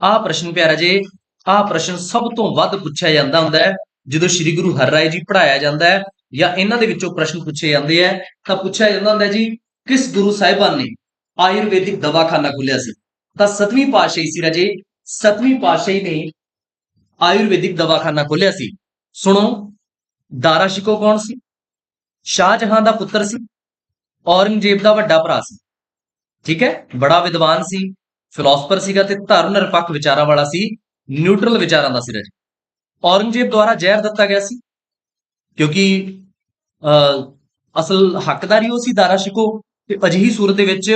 [SPEAKER 1] ਆਹ ਪ੍ਰਸ਼ਨ ਪਿਆ ਰਾਜੇ, ਆਹ ਪ੍ਰਸ਼ਨ ਸਭ ਤੋਂ ਵੱਧ ਪੁੱਛਿਆ ਜਾਂਦਾ ਹੁੰਦਾ ਹੈ। ਜਦੋਂ ਸ੍ਰੀ ਗੁਰੂ ਹਰਿਰਾਏ ਜੀ ਪੜਾਇਆ ਜਾਂਦਾ ਹੈ ਜਾਂ ਇਹਨਾਂ ਦੇ ਵਿੱਚੋਂ ਪ੍ਰਸ਼ਨ ਪੁੱਛੇ ਜਾਂਦੇ ਆ ਤਾਂ ਪੁੱਛਿਆ ਜਾਂਦਾ ਹੁੰਦਾ ਜੀ, ਕਿਸ ਗੁਰੂ ਸਾਹਿਬਾਨ ਨੇ ਆਯੁਰਵੈਦਿਕ ਦਵਾਖਾਨਾ ਖੋਲਿਆ ਸੀ? ਤਾਂ ਸਤਵੀਂ ਪਾਤਸ਼ਾਹੀ ਸੀ ਰਾਜੇ। ਸਤਵੀਂ ਪਾਤਸ਼ਾਹੀ ਨੇ ਆਯੁਰਵੈਦਿਕ ਦਵਾਖਾਨਾ ਖੋਲਿਆ ਸੀ। ਸੁਣੋ, ਦਾਰਾ ਸ਼ਿਕੋ ਕੌਣ ਸੀ? ਸ਼ਾਹਜਹਾਨ ਦਾ ਪੁੱਤਰ ਸੀ, ਔਰੰਗਜ਼ੇਬ ਦਾ ਵੱਡਾ ਭਰਾ ਸੀ। ਠੀਕ ਹੈ, ਬੜਾ ਵਿਦਵਾਨ ਸੀ, ਫਿਲਾਸਫਰ ਸੀਗਾ ਤੇ ਧਰਮ ਨਿਰਪੱਖ ਵਿਚਾਰਾਂ ਵਾਲਾ ਸੀ, ਨਿਊਟਰਲ ਵਿਚਾਰਾਂ ਦਾ ਸੀ ਰਾਜੇ। ਔਰੰਗਜ਼ੇਬ ਦੁਆਰਾ ਜ਼ਹਿਰ ਦਿੱਤਾ ਗਿਆ ਸੀ, ਕਿਉਂਕਿ ਅਸਲ ਹੱਕਦਾਰੀ ਉਹ ਸੀ ਦਾਰਾ ਸ਼ਿਕੋ, ਤੇ ਅਜਿਹੀ ਸੂਰਤ ਦੇ ਵਿੱਚ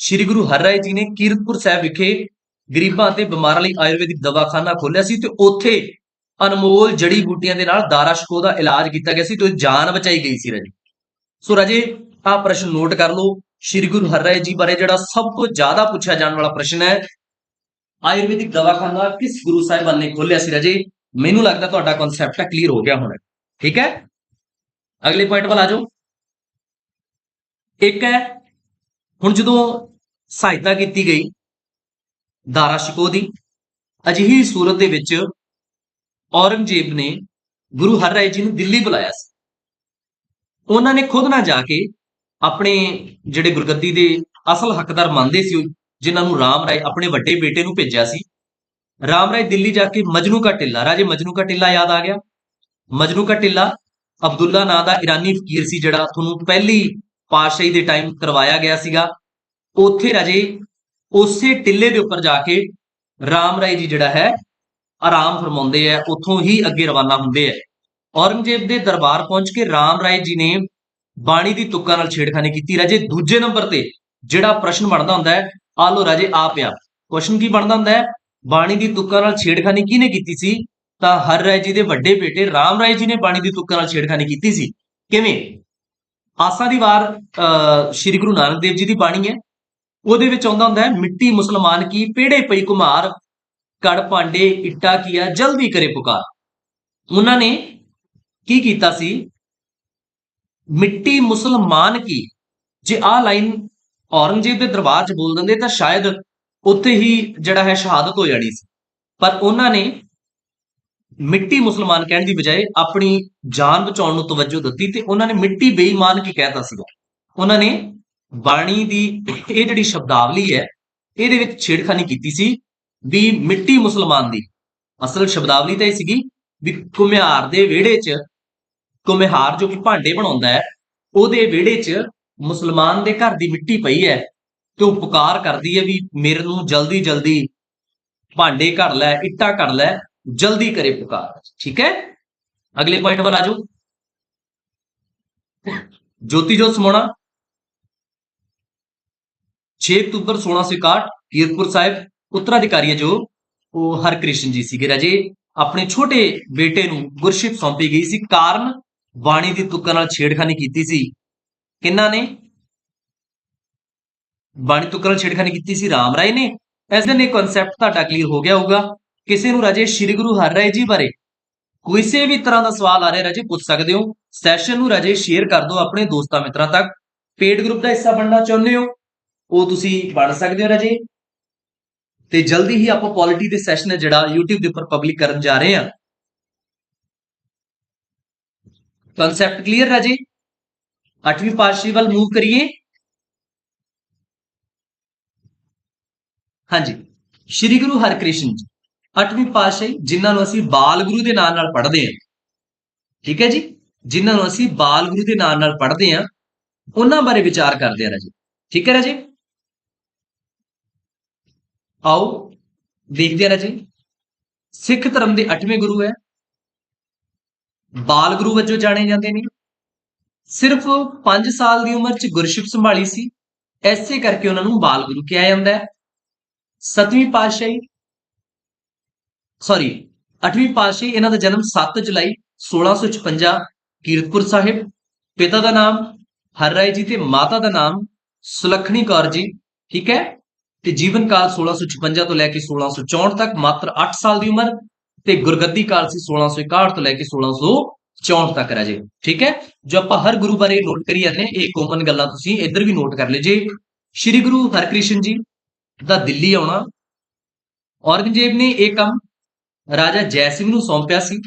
[SPEAKER 1] ਸ੍ਰੀ ਗੁਰੂ ਹਰਿਰਾਏ ਜੀ ਨੇ ਕੀਰਤਪੁਰ ਸਾਹਿਬ ਵਿਖੇ ਗਰੀਬਾਂ ਅਤੇ ਬਿਮਾਰਾਂ ਲਈ ਆਯੁਰਵੈਦਿਕ ਦਵਾਖਾਨਾ ਖੋਲ੍ਹਿਆ ਸੀ ਤੇ ਉੱਥੇ ਅਨਮੋਲ ਜੜੀ ਬੂਟੀਆਂ ਦੇ ਨਾਲ ਦਾਰਾ ਸ਼ਕੋ ਦਾ ਇਲਾਜ ਕੀਤਾ ਗਿਆ ਸੀ ਤੇ ਜਾਨ ਬਚਾਈ ਗਈ ਸੀ ਰਾਜੇ। ਸੋ ਰਾਜੇ, ਆਹ ਪ੍ਰਸ਼ਨ ਨੋਟ ਕਰ ਲਓ। ਸ੍ਰੀ ਗੁਰੂ ਹਰਿਰਾਏ ਜੀ ਬਾਰੇ ਜਿਹੜਾ ਸਭ ਤੋਂ ਜ਼ਿਆਦਾ ਪੁੱਛਿਆ ਜਾਣ ਵਾਲਾ ਪ੍ਰਸ਼ਨ ਹੈ, ਆਯੁਰਵੈਦਿਕ ਦਵਾਖਾਨਾ ਕਿਸ ਗੁਰੂ ਸਾਹਿਬਾਨ ਨੇ ਖੋਲ੍ਹਿਆ ਸੀ ਰਾਜੇ? ਮੈਨੂੰ ਲੱਗਦਾ ਤੁਹਾਡਾ ਕਨਸੈਪਟ ਹੈ ਕਲੀਅਰ ਹੋ ਗਿਆ ਹੁਣ। ਠੀਕ ਹੈ? ਅਗਲੇ ਪੁਆਇੰਟ ਵੱਲ ਆ ਜਾਓ। ਇੱਕ ਹੈ, ਹੁਣ ਜਦੋਂ ਸਹਾਇਤਾ ਕੀਤੀ ਗਈ ਦਾਰਾ ਸ਼ਿਕੋ ਦੀ। ਅਜਿਹੀ ਸੂਰਤ ਦੇ ਵਿੱਚ ਔਰੰਗਜ਼ੇਬ ਨੇ ਗੁਰੂ ਹਰ ਰਾਏ ਜੀ ਨੂੰ ਦਿੱਲੀ ਬੁਲਾਇਆ ਸੀ। ਉਹਨਾਂ ਨੇ ਖੁਦ ਨਾ ਜਾ ਕੇ ਆਪਣੇ ਜਿਹੜੇ ਗੁਰਗੱਦੀ ਦੇ ਅਸਲ ਹੱਕਦਾਰ ਮੰਨਦੇ ਸੀ, ਜਿਨ੍ਹਾਂ ਨੂੰ ਰਾਮ ਰਾਏ ਆਪਣੇ ਵੱਡੇ ਬੇਟੇ ਨੂੰ ਭੇਜਿਆ ਸੀ। ਰਾਮ ਰਾਏ ਦਿੱਲੀ ਜਾ ਕੇ ਮਜਨੂ ਕਾ ਟਿੱਲਾ, ਰਾਜੇ ਮਜਨੂ ਕਾ ਟਿੱਲਾ ਯਾਦ ਆ ਗਿਆ। ਮਜਨੂ ਕਾ ਟਿੱਲਾ ਅਬਦੁੱਲਾ ਨਾਂ ਦਾ ਇਰਾਨੀ ਫਕੀਰ ਸੀ, ਜਿਹੜਾ ਤੁਹਾਨੂੰ ਪਹਿਲੀ ਪਾਤਸ਼ਾਹੀ ਦੇ ਟਾਈਮ ਕਰਵਾਇਆ ਗਿਆ ਸੀਗਾ। ਉੱਥੇ ਰਾਜੇ ਉਸੇ ਟਿੱਲੇ ਦੇ ਉੱਪਰ ਜਾ ਕੇ ਰਾਮ ਰਾਏ ਜੀ ਜਿਹੜਾ ਹੈ ਆਰਾਮ ਫਰਮਾਉਂਦੇ ਆ ਉੱਥੋਂ ਹੀ ਅੱਗੇ ਰਵਾਨਾ ਹੁੰਦੇ ਆ। ਔਰੰਗਜ਼ੇਬ ਦੇ ਦਰਬਾਰ ਪਹੁੰਚ ਕੇ ਰਾਮ ਰਾਏ ਜੀ ਨੇ ਬਾਣੀ ਦੀ ਤੁਕਾਂ ਨਾਲ ਛੇੜਖਾਨੀ ਕੀਤੀ। ਰਾਜੇ ਦੂਜੇ ਨੰਬਰ ਤੇ ਜਿਹੜਾ ਪ੍ਰਸ਼ਨ ਬਣਦਾ ਹੁੰਦਾ ਹੈ ਆ ਲੋ ਰਾਜੇ ਆ। ਪਿਆ ਕੁਐਸਚਨ ਕੀ ਬਣਦਾ ਹੁੰਦਾ ਹੈ? ਬਾਣੀ ਦੀ ਤੁਕਾਂ ਨਾਲ ਛੇੜਖਾਨੀ ਕਿਹਨੇ ਕੀਤੀ ਸੀ? ਤਾਂ ਹਰ ਰਾਏ ਜੀ ਦੇ ਵੱਡੇ ਬੇਟੇ ਰਾਮ ਰਾਏ ਜੀ ਨੇ ਬਾਣੀ ਦੀ ਤੁਕਾਂ ਨਾਲ ਛੇੜਖਾਨੀ ਕੀਤੀ ਸੀ। ਕਿਵੇਂ? ਆਸਾ ਦੀ ਵਾਰ ਅਹ, ਸ਼੍ਰੀ ਗੁਰੂ ਨਾਨਕ ਦੇਵ ਜੀ ਦੀ ਬਾਣੀ ਹੈ। ਉਹਦੇ ਵਿੱਚ ਆਉਂਦਾ ਹੁੰਦਾ ਹੈ, ਮਿੱਟੀ ਮੁਸਲਮਾਨ ਕੀ, ਪੇੜੇ ਪਈ ਕੁਮਾਰ, ਕੜ ਭਾਂਡੇ, ਇੱਟਾ ਕੀਆ ਜਲਦੀ ਕਰੇ ਪੁਕਾਰ। ਉਹਨਾਂ ਨੇ ਕੀ ਕੀਤਾ ਸੀ? ਮਿੱਟੀ ਮੁਸਲਮਾਨ ਕੀ? ਜੇ ਆ ਲਾਈਨ ਔਰੰਗਜ਼ੇਬ ਦੇ ਦਰਬਾਰ 'ਚ ਬੋਲ ਦਿੰਦੇ ਤਾਂ ਸ਼ਾਇਦ ਉੱਥੇ ਹੀ ਜਿਹੜਾ ਹੈ ਸ਼ਹਾਦਤ ਹੋ ਜਾਣੀ ਸੀ। ਪਰ ਉਹਨਾਂ ਨੇ ਮਿੱਟੀ ਮੁਸਲਮਾਨ ਕਹਿਣ ਦੀ ਬਜਾਏ ਆਪਣੀ ਜਾਨ ਬਚਾਉਣ ਨੂੰ ਤਵੱਜੋ ਦਿੱਤੀ ਤੇ ਉਹਨਾਂ ਨੇ ਮਿੱਟੀ ਬੇਈਮਾਨ ਕੀ ਕਹਿਤਾ ਸੀਗਾ। ਉਹਨਾਂ ਨੇ ਬਾਣੀ ਦੀ ਇਹ ਜਿਹੜੀ ਸ਼ਬਦਾਵਲੀ ਹੈ, ਇਹਦੇ ਵਿੱਚ ਛੇੜਖਾਨੀ ਕੀਤੀ ਸੀ ਵੀ ਮਿੱਟੀ ਮੁਸਲਮਾਨ ਦੀ। ਅਸਲ ਸ਼ਬਦਾਵਲੀ ਤਾਂ ਇਹ ਸੀਗੀ ਵੀ ਕੁਮਿਹਾਰ ਦੇ ਵਿਹੜੇ 'ਚ ਕੁਮਿਹਾਰ ਜੋ ਕਿ ਭਾਂਡੇ ਬਣਾਉਂਦਾ ਹੈ, ਉਹਦੇ ਵਿਹੜੇ 'ਚ ਮੁਸਲਮਾਨ ਦੇ ਘਰ ਦੀ ਮਿੱਟੀ ਪਈ ਹੈ ਤੇ ਉਹ ਪੁਕਾਰ ਕਰਦੀ ਹੈ ਵੀ ਮੇਰੇ ਨੂੰ ਜਲਦੀ ਜਲਦੀ ਭਾਂਡੇ ਕਰ ਲੈ, ਇੱਟਾ ਕਰ ਲੈ, ਜਲਦੀ ਕਰੇ ਪੁਕਾਰ। ਠੀਕ ਹੈ? ਅਗਲੇ ਪੁਆਇੰਟ ਵੱਲ ਆਜੋ ਜੋਤੀ ਜੋਤ ਸਮਾਉਣਾ 6 ਅਕਤੂਬਰ 1661 ਕੀਰਤਪੁਰ ਸਾਹਿਬ ਉੱਤਰਾਧਿਕਾਰੀ ਹੈ ਜੋ ਉਹ ਹਰਕ੍ਰਿਸ਼ਨ ਜੀ ਸੀਗੇ ਰਾਜੇ, ਆਪਣੇ ਛੋਟੇ ਬੇਟੇ ਨੂੰ ਗੁਰਸ਼ਿਪ ਸੌਂਪੀ ਗਈ ਸੀ। ਕਾਰਨ ਬਾਣੀ ਦੀ ਤੁਕਾਂ ਨਾਲ ਛੇੜਖਾਨੀ ਕੀਤੀ ਸੀ। ਕਿੰਨਾ ਨੇ? ਬਾਣੀ ਤੁਕਾਂ ਨਾਲ ਛੇੜਖਾਨੀ ਕੀਤੀ ਸੀ, ਰਾਮ ਰਾਏ ਨੇ। ਇਸ ਦਿਨ ਇਹ ਕਨਸੈਪਟ ਤੁਹਾਡਾ ਕਲੀਅਰ ਹੋ ਗਿਆ ਹੋਊਗਾ। ਕਿਸੇ ਨੂੰ ਰਾਜੇ ਸ਼੍ਰੀ ਗੁਰੂ ਹਰਿਰਾਏ ਜੀ ਬਾਰੇ ਕਿਸੇ ਵੀ ਤਰ੍ਹਾਂ ਦਾ ਸਵਾਲ ਆ ਰਿਹਾ, ਰਾਜੇ ਪੁੱਛ ਸਕਦੇ ਹੋ। ਸੈਸ਼ਨ ਨੂੰ ਰਾਜੇ ਸ਼ੇਅਰ ਕਰ ਦਿਓ ਆਪਣੇ ਦੋਸਤਾਂ ਮਿੱਤਰਾਂ ਤੱਕ। ਪੇਡ ਗਰੁੱਪ ਦਾ ਹਿੱਸਾ ਬਣਨਾ ਚਾਹੁੰਦੇ ਹੋ? ਉਹ ਤੁਸੀਂ ਬਣ ਸਕਦੇ ਹੋ ਰਾਜੇ। ਤੇ ਜਲਦੀ ਹੀ ਆਪਾਂ ਪੋਲਿਟੀ ਦੇ ਸੈਸ਼ਨ ਜਿਹੜਾ YouTube ਦੇ ਉੱਪਰ ਪਬਲਿਕ ਕਰਨ ਜਾ ਰਹੇ ਹਾਂ। ਕਨਸੈਪਟ ਕਲੀਅਰ ਰਾਜੇ? 8ਵੀਂ ਪਾਤਸ਼ਾਹੀ ਵੱਲ ਮੂਵ ਕਰੀਏ। ਹਾਂਜੀ, ਸ਼੍ਰੀ ਗੁਰੂ ਹਰਕ੍ਰਿਸ਼ਨ ਜੀ 8ਵੀਂ ਪਾਤਸ਼ਾਹੀ, ਜਿਨ੍ਹਾਂ ਨੂੰ ਅਸੀਂ ਬਾਲ ਗੁਰੂ ਦੇ ਨਾਂ ਨਾਲ ਪੜ੍ਹਦੇ ਹਾਂ। ਠੀਕ ਹੈ ਜੀ? ਜਿਨ੍ਹਾਂ ਨੂੰ ਅਸੀਂ ਬਾਲ ਗੁਰੂ ਦੇ ਨਾਂ ਨਾਲ ਪੜ੍ਹਦੇ ਹਾਂ, ਉਹਨਾਂ ਬਾਰੇ ਵਿਚਾਰ ਕਰਦੇ ਹਾਂ ਰਾਜੇ। ਠੀਕ ਹੈ ਰਾਜੇ? ਆਓ ਦੇਖਦੇ ਹਾਂ ਰਾਜੇ। ਸਿੱਖ ਧਰਮ ਦੇ 8ਵੇਂ ਗੁਰੂ ਹੈ। ਬਾਲ ਗੁਰੂ ਵਜੋਂ ਜਾਣੇ ਜਾਂਦੇ ਨੇ। ਸਿਰਫ 5 ਸਾਲ ਦੀ ਉਮਰ 'ਚ ਗੁਰਸ਼ਿਪ ਸੰਭਾਲੀ ਸੀ। ਐਸੇ ਕਰਕੇ ਉਹਨਾਂ ਨੂੰ ਬਾਲ ਗੁਰੂ ਕਿਹਾ ਜਾਂਦਾ ਹੈ। ਸਤਵੀਂ ਪਾਤਸ਼ਾਹੀ ਸੌਰੀ 8ਵੀਂ ਪਾਤਸ਼ਾਹੀ ਇਹਨਾਂ ਦਾ ਜਨਮ 7 ਜੁਲਾਈ 1656 ਕੀਰਤਪੁਰ ਸਾਹਿਬ। ਪਿਤਾ ਦਾ ਨਾਮ ਹਰ ਰਾਏ ਜੀ ਤੇ ਮਾਤਾ ਦਾ ਨਾਮ ਸੁਲੱਖਣੀ ਕੌਰ ਜੀ, ਠੀਕ ਹੈ? ਤੇ ਜੀਵਨ ਕਾਲ 1656 ਤੋਂ ਲੈ ਕੇ 1664 ਤੱਕ ਮਾਤਰ 8 ਸਾਲ ਦੀ ਉਮਰ ਤੇ ਗੁਰਗੱਦੀ ਕਾਲ ਸੀ 1661 ਤੋਂ ਲੈ ਕੇ 1664 ਤੱਕ ਰਹਿ ਜੇ। ਠੀਕ ਹੈ? ਜੋ ਆਪਾਂ ਹਰ ਗੁਰੂ ਬਾਰੇ ਨੋਟ ਕਰੀ ਜਾਂਦੇ ਹਾਂ, ਇਹ ਕੋਮਨ ਗੱਲਾਂ ਤੁਸੀਂ ਇੱਧਰ ਵੀ ਨੋਟ ਕਰ ਲਿਓ ਜੇ ਸ਼੍ਰੀ ਗੁਰੂ ਹਰਕ੍ਰਿਸ਼ਨ ਜੀ ਦਾ ਦਿੱਲੀ ਆਉਣਾ। ਔਰੰਗਜ਼ੇਬ ਨੇ ਇਹ ਕੰਮ ਰਾਜਾ ਜੈ ਸਿੰਘ ਨੂੰ ਸੌਂਪਿਆ ਸੀ।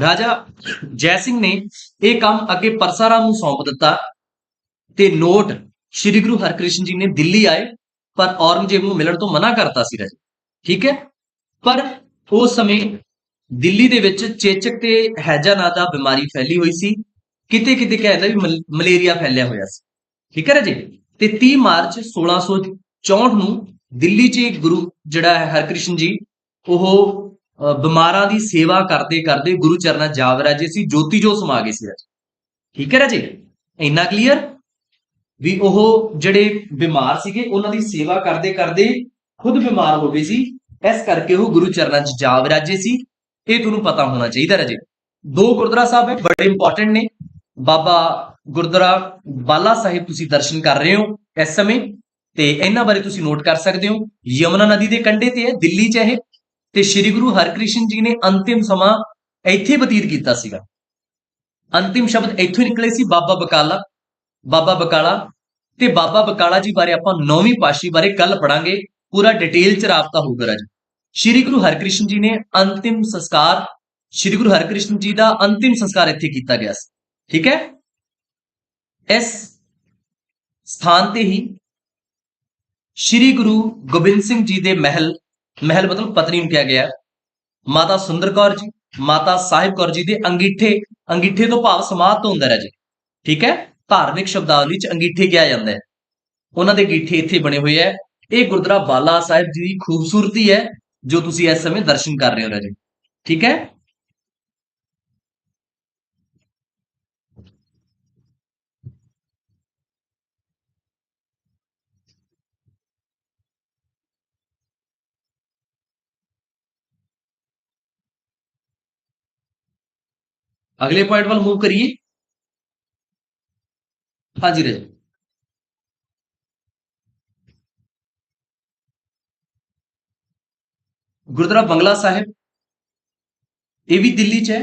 [SPEAKER 1] ਰਾਜਾ ਜੈ ਸਿੰਘ ਨੇ ਇਹ ਕੰਮ ਅੱਗੇ ਪਰਸਾਰਾਮ ਨੂੰ ਸੌਂਪ ਦਿੱਤਾ। ਤੇ ਨੋਟ ਸ਼੍ਰੀ ਗੁਰੂ ਹਰਕ੍ਰਿਸ਼ਨ ਜੀ ਨੇ ਦਿੱਲੀ ਆਏ, ਪਰ ਔਰੰਗਜ਼ੇਬ ਨੂੰ ਮਿਲਣ ਤੋਂ ਮਨਾ ਕਰਤਾ ਸੀ ਰਾਜੇ। ਠੀਕ ਹੈ? ਪਰ ਉਸ ਸਮੇਂ ਦਿੱਲੀ ਦੇ ਵਿੱਚ ਚੇਚਕ ਤੇ ਹੈਜਾ ਨਾਂ ਦਾ ਬਿਮਾਰੀ ਫੈਲੀ ਹੋਈ ਸੀ। ਕਿਤੇ ਕਿਤੇ ਕਹਿੰਦਾ ਵੀ ਮਲ- ਮਲੇਰੀਆ ਫੈਲਿਆ ਹੋਇਆ ਸੀ। ਠੀਕ ਹੈ ਰਾਜੇ? ਤੇ 30 ਮਾਰਚ 1664 ਨੂੰ ਦਿੱਲੀ 'ਚ ਇੱਕ ਗੁਰੂ ਜਿਹੜਾ ਹੈ ਹਰਕ੍ਰਿਸ਼ਨ ਜੀ, ਉਹ ਬਿਮਾਰਾਂ ਦੀ ਸੇਵਾ ਕਰਦੇ ਕਰਦੇ ਗੁਰੂ ਚਰਨਾਂ 'ਚ ਜਾ ਸੀ। ਜੋਤੀ ਜੋ ਸਮਾ ਗਏ ਸੀ ਰਾਜੇ। ਠੀਕ ਹੈ ਰਾਜੇ? ਇੰਨਾ ਕਲੀਅਰ ਵੀ ਉਹ ਜਿਹੜੇ ਬਿਮਾਰ ਸੀਗੇ, ਉਹਨਾਂ ਦੀ ਸੇਵਾ ਕਰਦੇ ਕਰਦੇ ਖੁਦ ਬਿਮਾਰ ਹੋ ਗਏ ਸੀ। ਇਸ ਕਰਕੇ ਉਹ ਗੁਰੂ ਚਰਨਾਂ 'ਚ ਜਾ ਵਿਰਾਜੇ ਸੀ। ਇਹ ਤੁਹਾਨੂੰ ਪਤਾ ਹੋਣਾ ਚਾਹੀਦਾ ਰਾਜੇ। ਦੋ ਗੁਰਦੁਆਰਾ ਸਾਹਿਬ ਹੈ, ਬੜੇ ਇੰਪੋਰਟੈਂਟ ਨੇ। ਬਾਬਾ ਗੁਰਦੁਆਰਾ ਬਾਲਾ ਸਾਹਿਬ ਤੁਸੀਂ ਦਰਸ਼ਨ ਕਰ ਰਹੇ ਹੋ ਇਸ ਸਮੇਂ। ਤੇ ਇਹਨਾਂ ਬਾਰੇ ਤੁਸੀਂ ਨੋਟ ਕਰ ਸਕਦੇ ਹੋ। ਯਮੁਨਾ ਨਦੀ ਦੇ ਕੰਢੇ ਤੇ ਹੈ, ਦਿੱਲੀ 'ਚ ਇਹ। ਤੇ ਸ੍ਰੀ ਗੁਰੂ ਹਰਕ੍ਰਿਸ਼ਨ ਜੀ ਨੇ ਅੰਤਿਮ ਸਮਾਂ ਇੱਥੇ ਬਤੀਤ ਕੀਤਾ ਸੀਗਾ। ਅੰਤਿਮ ਸ਼ਬਦ ਇੱਥੋਂ ਨਿਕਲੇ ਸੀ, ਬਾਬਾ ਬਕਾਲਾ। ਬਾਬਾ ਬਕਾਲਾ ਤੇ ਬਾਬਾ ਬਕਾਲਾ ਜੀ ਬਾਰੇ ਆਪਾਂ ਨੌਵੀਂ ਪਾਸ਼ੀ ਬਾਰੇ ਕੱਲ ਪੜਾਂਗੇ ਪੂਰਾ ਡਿਟੇਲ ਚ ਰਾਬਤਾ ਹੋਊਗਾ ਰਾਜ। ਸ਼੍ਰੀ ਗੁਰੂ ਹਰਕ੍ਰਿਸ਼ਨ ਜੀ ਨੇ ਅੰਤਿਮ ਸੰਸਕਾਰ, ਸ਼੍ਰੀ ਗੁਰੂ ਹਰਕ੍ਰਿਸ਼ਨ ਜੀ ਦਾ ਅੰਤਿਮ ਸੰਸਕਾਰ ਇੱਥੇ ਕੀਤਾ ਗਿਆ ਸੀ। ਠੀਕ ਹੈ? ਇਸ ਸਥਾਨ ਤੇ ਹੀ ਸ਼੍ਰੀ ਗੁਰੂ ਗੋਬਿੰਦ ਸਿੰਘ ਜੀ ਦੇ ਮਹਿਲ ਮਹਿਲ ਮਤਲਬ ਪਤਨੀ ਨੂੰ ਕਿਹਾ ਗਿਆ। ਮਾਤਾ ਸੁੰਦਰ ਕੌਰ ਜੀ, ਮਾਤਾ ਸਾਹਿਬ ਕੌਰ ਜੀ ਦੇ ਅੰਗੀਠੇ ਅੰਗੀਠੇ ਤੋਂ ਭਾਵ ਸਮਾਧ ਤੋਂ ਹੁੰਦਾ ਜੀ ਠੀਕ ਹੈ? ਧਾਰਮਿਕ ਸ਼ਬਦਾਵਲੀ 'ਚ ਅੰਗੀਠੇ ਕਿਹਾ ਜਾਂਦਾ ਹੈ। ਉਹਨਾਂ ਦੇ ਅੰਗੀਠੇ ਇੱਥੇ ਬਣੇ ਹੋਏ ਹੈ। ਇਹ ਗੁਰਦੁਆਰਾ ਬਾਲਾ ਸਾਹਿਬ ਜੀ ਦੀ ਖੂਬਸੂਰਤੀ ਹੈ, ਜੋ ਤੁਸੀਂ ਇਸ ਸਮੇਂ ਦਰਸ਼ਨ ਕਰ ਰਹੇ ਹੋ ਰਾਜੇ। ਠੀਕ ਹੈ? ਅਗਲੇ ਪੁਆਇੰਟ ਵੱਲ ਮੂਵ ਕਰੀਏ। ਹਾਂਜੀ ਰਾਜੇ। ਗੁਰਦੁਆਰਾ ਬੰਗਲਾ ਸਾਹਿਬ, ਇਹ ਵੀ ਦਿੱਲੀ 'ਚ ਹੈ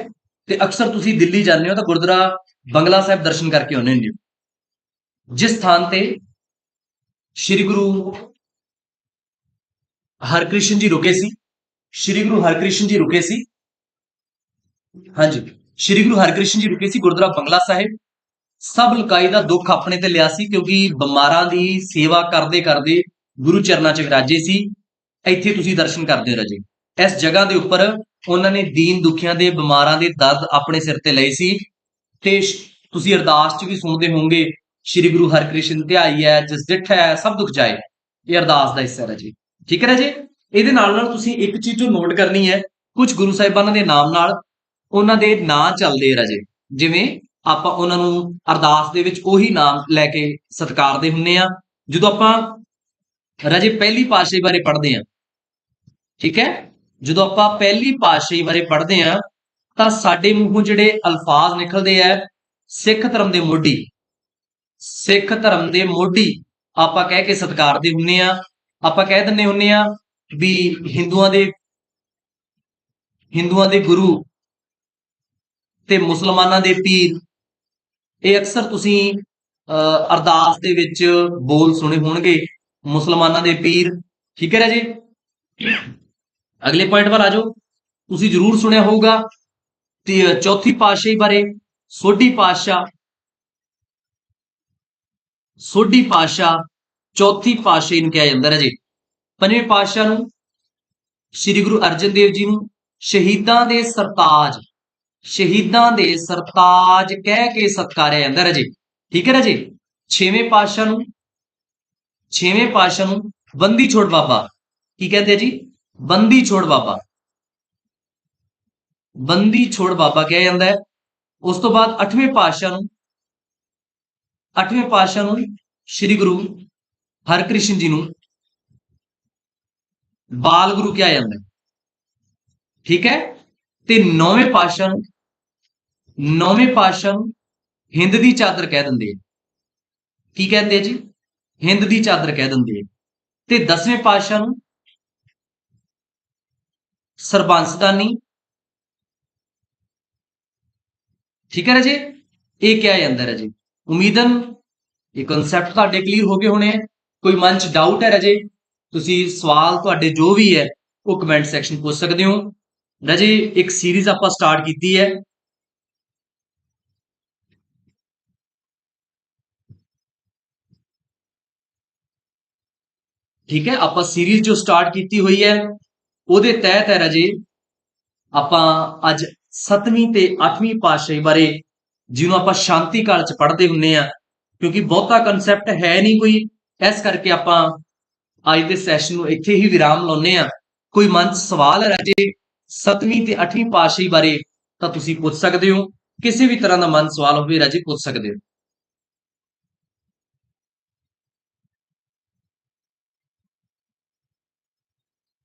[SPEAKER 1] ਤੇ ਅਕਸਰ ਤੁਸੀਂ ਦਿੱਲੀ ਜਾਂਦੇ ਹੋ ਤਾਂ ਗੁਰਦੁਆਰਾ ਬੰਗਲਾ ਸਾਹਿਬ ਦਰਸ਼ਨ ਕਰਕੇ ਆਉਂਦੇ ਹੁੰਦੇ ਹੋ। ਜਿਸ ਸਥਾਨ ਤੇ ਸ੍ਰੀ ਗੁਰੂ ਹਰਕ੍ਰਿਸ਼ਨ ਜੀ ਰੁਕੇ ਸੀ, ਸ੍ਰੀ ਗੁਰੂ ਹਰਕ੍ਰਿਸ਼ਨ ਜੀ ਰੁਕੇ ਸੀ, ਹਾਂਜੀ, ਸ੍ਰੀ ਗੁਰੂ ਹਰਕ੍ਰਿਸ਼ਨ ਜੀ ਰੁਕੇ ਸੀ ਗੁਰਦੁਆਰਾ ਬੰਗਲਾ ਸਾਹਿਬ ਸਭ ਲਕਾਈ ਦਾ ਦੁੱਖ ਆਪਣੇ ਤੇ ਲਿਆ ਸੀ ਕਿਉਂਕਿ ਬਿਮਾਰਾਂ ਦੀ ਸੇਵਾ ਕਰਦੇ ਕਰਦੇ ਗੁਰੂ ਚਰਨਾਂ 'ਚ ਵਿਰਾਜੇ ਸੀ। ਇੱਥੇ ਤੁਸੀਂ ਦਰਸ਼ਨ ਕਰਦੇ ਹੋ ਰਾਜੇ। ਇਸ ਜਗ੍ਹਾ ਦੇ ਉੱਪਰ ਉਹਨਾਂ ਨੇ ਦੀਨ ਦੁਖੀਆਂ ਦੇ ਬਿਮਾਰਾਂ ਦੇ ਦਰਦ ਆਪਣੇ ਸਿਰ ਤੇ ਲਏ ਸੀ ਤੇ ਤੁਸੀਂ ਅਰਦਾਸ 'ਚ ਵੀ ਸੁਣਦੇ ਹੋਵੋਗੇ, ਸ੍ਰੀ ਗੁਰੂ ਹਰਕ੍ਰਿਸ਼ਨ ਧਿਆਈ ਹੈ, ਜਿਸ ਡਿਠ ਹੈ, ਸਭ ਦੁੱਖ ਜਾਏ। ਇਹ ਅਰਦਾਸ ਦਾ ਹਿੱਸਾ ਹੈ ਰਾਜੇ। ਠੀਕ ਹੈ ਰਾਜੇ? ਇਹਦੇ ਨਾਲ ਨਾਲ ਤੁਸੀਂ ਇੱਕ ਚੀਜ਼ ਜੋ ਨੋਟ ਕਰਨੀ ਹੈ, ਕੁਝ ਗੁਰੂ ਸਾਹਿਬਾਨਾਂ ਦੇ ਨਾਮ ਨਾਲ ਉਹਨਾਂ ਦੇ ਨਾਂ ਚੱਲਦੇ ਆ ਰਾਜੇ। ਜਿਵੇਂ ਆਪਾਂ ਉਹਨਾਂ ਨੂੰ ਅਰਦਾਸ ਦੇ ਵਿੱਚ ਉਹੀ ਨਾਮ ਲੈ ਕੇ ਸਤਿਕਾਰਦੇ ਹੁੰਨੇ ਆ। ਜਦੋਂ ਆਪਾਂ ਰਾਜੇ ਪਹਿਲੀ ਪਾਤਸ਼ਾਹੀ ਬਾਰੇ ਪੜ੍ਹਦੇ ਆ, ਠੀਕ ਹੈ? ਜਦੋਂ ਆਪਾਂ ਪਹਿਲੀ ਪਾਤਸ਼ਾਹੀ ਬਾਰੇ ਪੜ੍ਹਦੇ ਆ, ਤਾਂ ਸਾਡੇ ਮੂੰਹੋਂ ਜਿਹੜੇ ਅਲਫਾਜ਼ ਨਿਕਲਦੇ ਆ, ਸਿੱਖ ਧਰਮ ਦੇ ਮੋਢੀ। ਸਿੱਖ ਧਰਮ ਦੇ ਮੋਢੀ ਆਪਾਂ ਕਹਿ ਕੇ ਸਤਿਕਾਰਦੇ ਹੁੰਨੇ ਆ। ਆਪਾਂ ਕਹਿ ਦਿੰਨੇ ਹੁੰਨੇ ਆ ਵੀ ਹਿੰਦੂਆਂ ਦੇ ਹਿੰਦੂਆਂ ਦੇ ਗੁਰੂ ਤੇ ਮੁਸਲਮਾਨਾਂ ਦੇ ਪੀਰ ਇਹ ਅਕਸਰ ਤੁਸੀਂ ਅਹ, ਅਰਦਾਸ ਦੇ ਵਿੱਚ ਬੋਲ ਸੁਣੇ ਹੋਣਗੇ। ਮੁਸਲਮਾਨਾਂ ਦੇ ਪੀਰ ਠੀਕ ਹੈ ਰਾਜੇ? ਅਗਲੇ ਪੁਆਇੰਟ ਵੱਲ ਆ ਜਾਓ। ਤੁਸੀਂ ਜ਼ਰੂਰ ਸੁਣਿਆ ਹੋਊਗਾ ਤੇ ਚੌਥੀ ਪਾਤਸ਼ਾਹੀ ਬਾਰੇ ਸੋਢੀ ਪਾਤਸ਼ਾਹ ਸੋਢੀ ਪਾਤਸ਼ਾਹ ਚੌਥੀ ਪਾਤਸ਼ਾਹੀ ਨੂੰ ਕਿਹਾ ਜਾਂਦਾ ਰਾਜੇ। ਪੰਜਵੇਂ ਪਾਤਸ਼ਾਹ ਨੂੰ ਸ੍ਰੀ ਗੁਰੂ ਅਰਜਨ ਦੇਵ ਜੀ ਨੂੰ ਸ਼ਹੀਦਾਂ ਦੇ ਸਰਤਾਜ ਸ਼ਹੀਦਾਂ ਦੇ ਸਰਤਾਜ ਕਹਿ ਕੇ ਸਤਕਾਰਿਆ ਜਾਂਦਾ ਰਾਜੇ। ਠੀਕ ਹੈ ਰਾਜੇ? ਛੇਵੇਂ ਪਾਤਸ਼ਾਹ ਨੂੰ, ਛੇਵੇਂ ਪਾਤਸ਼ਾਹ ਨੂੰ ਬੰਦੀ ਛੋੜ ਬਾਬਾ। ਕੀ ਕਹਿੰਦੇ ਆ ਜੀ? ਬੰਦੀ ਛੋੜ ਬਾਬਾ। ਬੰਦੀ ਛੋੜ ਬਾਬਾ ਕਿਹਾ ਜਾਂਦਾ ਹੈ। ਉਸ ਤੋਂ ਬਾਅਦ 8ਵੇਂ ਪਾਤਸ਼ਾਹ ਨੂੰ 8ਵੇਂ ਪਾਤਸ਼ਾਹ ਨੂੰ ਸ੍ਰੀ ਗੁਰੂ ਹਰਕ੍ਰਿਸ਼ਨ ਜੀ ਨੂੰ ਬਾਲ ਗੁਰੂ ਕਿਹਾ ਜਾਂਦਾ ਹੈ। ਠੀਕ ਹੈ? ਤੇ 9ਵੇਂ ਪਾਤਸ਼ਾਹ ਨੂੰ 9ਵੇਂ ਪਾਤਸ਼ਾਹ ਹਿੰਦ ਦੀ ਚਾਦਰ ਕਹਿ ਦਿੰਦੇ ਆ। ਕੀ ਕਹਿੰਦੇ ਆ ਜੀ? ਹਿੰਦ ਦੀ ਚਾਦਰ ਕਹਿ ਦਿੰਦੇ ਆ। ਤੇ 10ਵੇਂ ਪਾਤਸ਼ਾਹ ਨੂੰ ਸਰਬੰਸਦਾਨੀ ਠੀਕ ਹੈ ਰਾਜੇ? ਇਹ ਕਿਹਾ ਜਾਂਦਾ ਰਾਜੇ। ਉਮੀਦਨ, ਇਹ ਕਨਸੈਪਟ ਤੁਹਾਡੇ ਕਲੀਅਰ ਹੋ ਗਏ ਹੋਣੇ ਆ। ਕੋਈ ਮਨ ਚ ਡਾਊਟ ਹੈ ਰਾਜੇ? ਤੁਸੀਂ ਸਵਾਲ ਤੁਹਾਡੇ ਜੋ ਵੀ ਹੈ, ਉਹ ਕਮੈਂਟ ਸੈਕਸ਼ਨ ਪੁੱਛ ਸਕਦੇ ਹੋ। ਰਾਜੇ, ਇੱਕ ਸੀਰੀਜ਼ ਆਪਾਂ ਸਟਾਰਟ ਕੀਤੀ ਹੈ। ਠੀਕ ਹੈ? ਆਪਾਂ ਸੀਰੀਜ਼ ਜੋ ਸਟਾਰਟ ਕੀਤੀ ਹੋਈ ਹੈ, ਉਹਦੇ ਤਹਿਤ ਹੈ ਰਾਜੇ, ਆਪਾਂ ਅੱਜ 7ਵੀਂ ਤੇ 8ਵੀਂ ਪਾਤਸ਼ਾਹੀ ਬਾਰੇ ਜਿਹਨੂੰ ਆਪਾਂ ਸ਼ਾਂਤੀ ਕਾਲ ਚ ਪੜ੍ਹਦੇ ਹੁੰਨੇ ਆ ਕਿਉਂਕਿ ਬਹੁਤਾ ਕਨਸੈਪਟ ਹੈ ਨਹੀਂ ਕੋਈ, ਇਸ ਕਰਕੇ ਆਪਾਂ ਅੱਜ ਦੇ ਸੈਸ਼ਨ ਨੂੰ ਇੱਥੇ ਹੀ ਵਿਰਾਮ ਲਾਉਨੇ ਆ ਕੋਈ ਮਨ 'ਚ ਸਵਾਲ ਹੈ ਰਾਜੇ 7ਵੀਂ ਤੇ 8ਵੀਂ ਪਾਤਸ਼ਾਹੀ ਬਾਰੇ ਤਾਂ ਤੁਸੀਂ ਪੁੱਛ ਸਕਦੇ ਹੋ, ਕਿਸੇ ਵੀ ਤਰ੍ਹਾਂ ਦਾ ਮਨ ਸਵਾਲ ਹੋਵੇ ਰਾਜੇ, ਪੁੱਛ ਸਕਦੇ ਹੋ।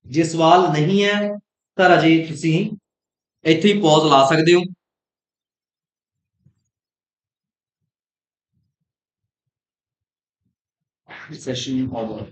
[SPEAKER 1] ਜੇ ਸਵਾਲ ਨਹੀਂ ਹੈ, ਤਾਂ ਰਾਜੇ ਤੁਸੀਂ ਇੱਥੇ ਹੀ ਪੌਜ਼ ਲਾ ਸਕਦੇ ਹੋ। Session over